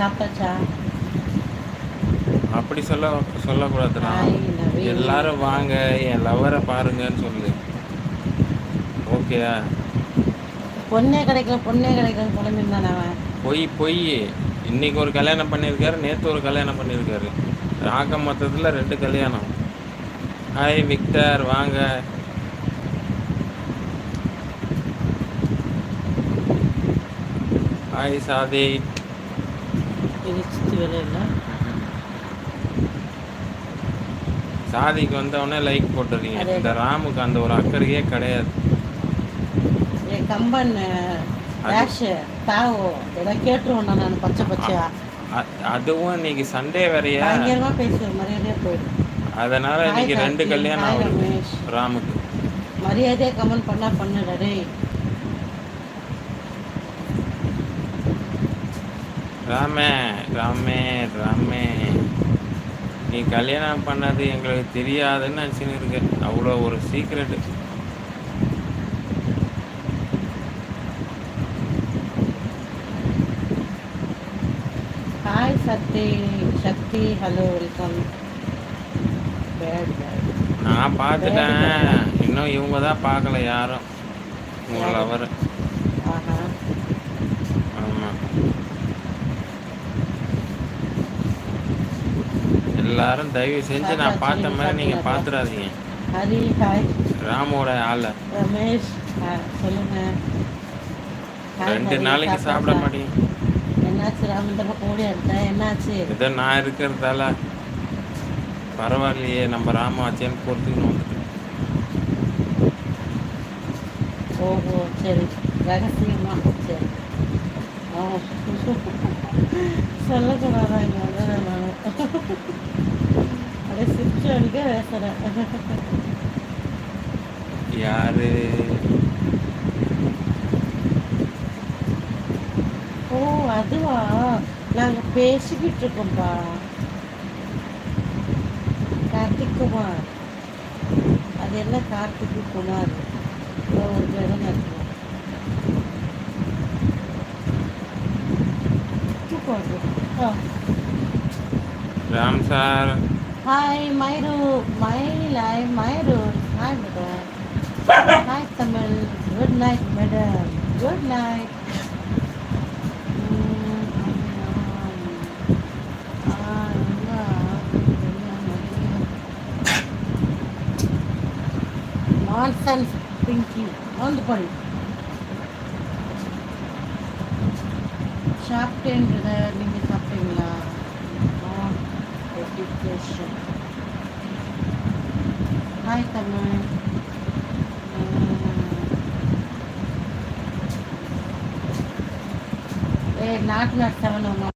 சாப்பிட்டாச்சா? அப்படி சொல்ல சொல்லக்கூடாதுடா. எல்லாரும் வாங்க என் லவரை பாருங்கன்னு சொல்லு. ஓகேயா பொண்ணே கிடைக்கல பொண்ணே கிடைக்கலன்னு புலம்பிருந்தானே அவன். பொய் பொய். இன்னைக்கு ஒரு கல்யாணம் பண்ணியிருக்காரு நேற்று ஒரு கல்யாணம் பண்ணியிருக்காரு. ஆக மொத்தத்தில் ரெண்டு கல்யாணம். ஹாய் விக்டர் வாங்க. ஹாய் சாதி இடிச்சிட்டு வேலையில் சாதிக்கு வந்தவொடனே லைக் போட்டுறீங்க. அதே. இந்த ராமுக்கு அந்த ஒரு அக்கறையே கிடையாது. கம்பன் டேஷ் தாவோ ஏதாவது கேட்டுருவோம் நான் பச்சை பச்சையா? அதுவும் இன்னைக்கு சண்டே வேறையா? பயங்கரமா பேசுவேன் மரியாதையா போயிடும் அதனால இன்னைக்கு ரெண்டு. கல்யாணம் ரமேஷ். ராமுக்கு. மரியாதையா கமெண்ட் பண்ணா பண்ணுடா டேய். ராமே ராமே ராமே. நீ கல்யாணம் பண்ணது எங்களுக்கு தெரியாதுன்னு நினச்சின்னு இருக்க. அவ்வளோ ஒரு secret hi Shakti Shakti hello welcome நான் பார்த்துட்டேன். இன்னும் இவங்க தான் பார்க்கல யாரும். உங்களை அவர் ஆஹா. ஆமாம் எல்லாரும் தயவு செஞ்சு நான் பார்த்த மாதிரி நீங்கள் பார்த்துடாதீங்க. ஹரி ஹாய். ராமோட ஆளை. ரமேஷ் சொல்லுங்க. ரெண்டு நாளைக்கு சாப்பிட? மாட்டேங்க. என்னாச்சு ராம் இந்த பக்கம் ஓடி எடுத்தேன் என்னாச்சு? இதை நான் இருக்கிறதால பரவாயில்லையே நம்ம ராமாச்சேன்னு பொறுத்துக்கணும் வந்துட்டு ஓஹோ சரி. ரகசியமா சரி. ஆ. சொல்லக்கூடாதா இங்கே வந்து நான் அடிக்க பேசுகிறேன் யாரு? ஓ அதுவா? நாங்கள் பேசிக்கிட்டு இருக்கோம்ப்பா கார்த்திக் குமார். அது என்ன கார்த்திக் குமார்? ஒரு பேரும் இருக்கும் தூக்கம் வருது. ஆ. ராம் சார். ஹாய் மைரு மயிலாய் மைரு hi madam hi Tamil good night madam good night nonsense on the படி சாப்பிட்டேன்றத நீங்கள் of depression. Vitamin. Eh, lahat-lahat sa ano,